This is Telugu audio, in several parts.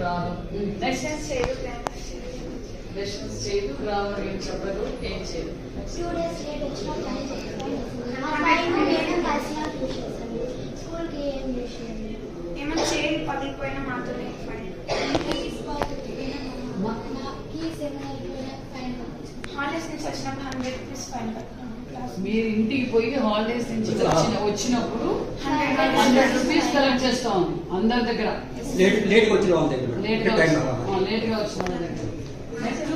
రాదు. నెక్స్ట్ లెసన్స్ చేయదు. గ్రామర్ ఏం చెప్పదు ఏం చేయదు. టూ డేస్ లేట్ వచ్చినా టైం నేను కలిసిన చూసేసాను స్కూల్కి ఏం చేసేది ఏమైనా చేయండి పగిలిపోయినా మాతోనే ఫైన్. అయిపోయినా ఫైన్ హాలిడేస్ నుంచి వచ్చినప్పుడు హండ్రెడ్ రూపీస్ ఫైన్ కట్టాను మీరు ఇంటికి పోయి హాలిడేస్ నుంచి వచ్చిన వచ్చినప్పుడు హండ్రెడ్ రూపీస్ కలెక్ట్ చేస్తాం. అందరి దగ్గర. లేట్ వచ్చిన వాళ్ళ దగ్గర. వచ్చిన వాళ్ళ దగ్గర. నెక్స్ట్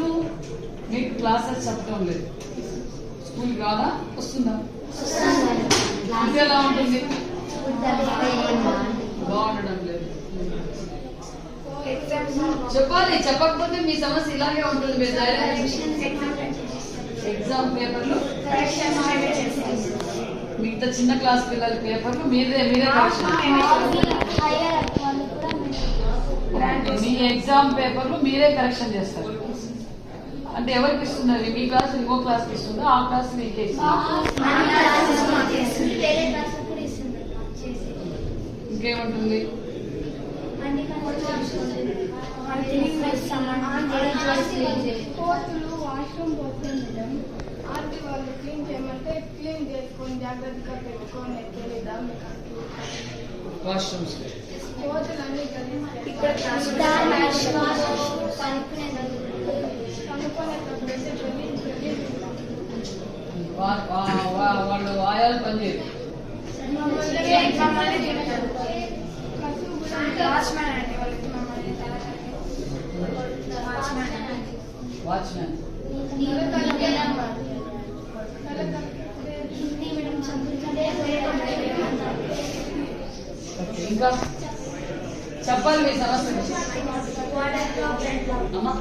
మీకు క్లాసెస్ చెప్పడం లేదు. స్కూల్ రాదా? వస్తుందా? ఇది ఎలా ఉంటుంది? బాగుండడం లేదు. చెప్పాలి చెప్పకపోతే మీ సమస్య ఇలాగే ఉంటుంది. మీరు ధైర్యం ఎగ్జామ్ పేపర్లు మిగతా చిన్న క్లాస్ పిల్లల పేపర్లు మీరే మీరే మీ ఎగ్జామ్ పేపర్లు మీరే కరెక్షన్ చేస్తారు. అంటే ఎవరికి ఇస్తున్నారు? మీ క్లాస్ ఇంకో క్లాస్ ఇస్తుందా? ఆ క్లాస్ మీకే ఇస్తున్నారు. వేరే క్లాస్ కూడా ఇస్తుంది చేసి ఇంకేముంటుంది కోతులు వాష్రూమ్ పోతుంది మేడం ఆంటీ వాళ్ళు క్లీన్ చేయమంటే క్లీన్ చేసుకొని జాగ్రత్తగా పెట్టుకొని తెలీదా మీకు వాష్రూమ్స్ కోతులు అన్ని ఇక్కడ క్లాస్ కనుక్కునేటప్పుడు అయితే తెలియదు వాళ్ళు ఆయాలు పనిచేయరు మమ్మల్ని వాచ్మెన్ ఇంకా చెప్పాలి మీ సమస్య. అమ్మా.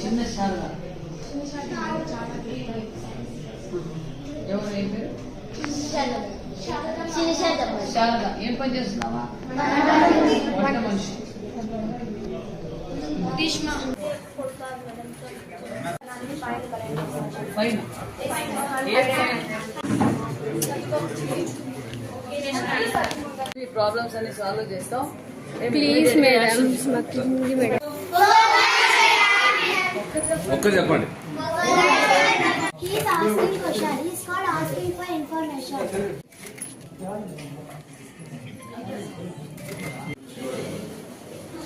చిన్న శారద. ఎవరు ఏం పేరు? శారద. ఏం పని చేస్తున్నావా? మనిషి. ఈ ప్రాబ్లమ్స్ అన్ని సాల్వ్ చేస్తాం ప్లీజ్ మేడం మేడం ఒక్కరు చెప్పండి He's asking question. He's not asking for information.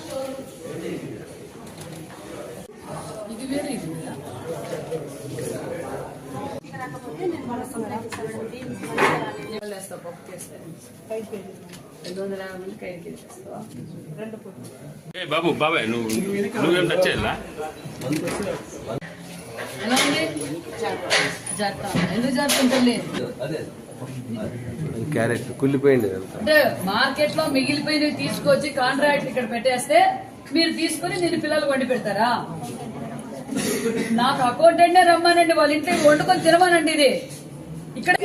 ఇది వేరే ఇది వేరా? ఏం వేస్తావు పప్పు చేస్తే రెండు వందల యాభై మందికి ఐదు కేజీ వేస్తావా ఏ బాబు బాబాయ్ నువ్వు నువ్వేం టచ్ చేయాలా క్యారెట్ కుళ్ళిపోయింది మార్కెట్లో మిగిలిపోయినవి తీసుకొచ్చి కాంట్రాక్ట్ ఇక్కడ పెట్టేస్తే మీరు తీసుకొని నేను పిల్లలు వండి పెడతారా? నాకు అకౌంటెంట్ రమ్మానండి వాళ్ళ ఇంట్లో వండుకొని తినమానండి ఇది. ఇక్కడ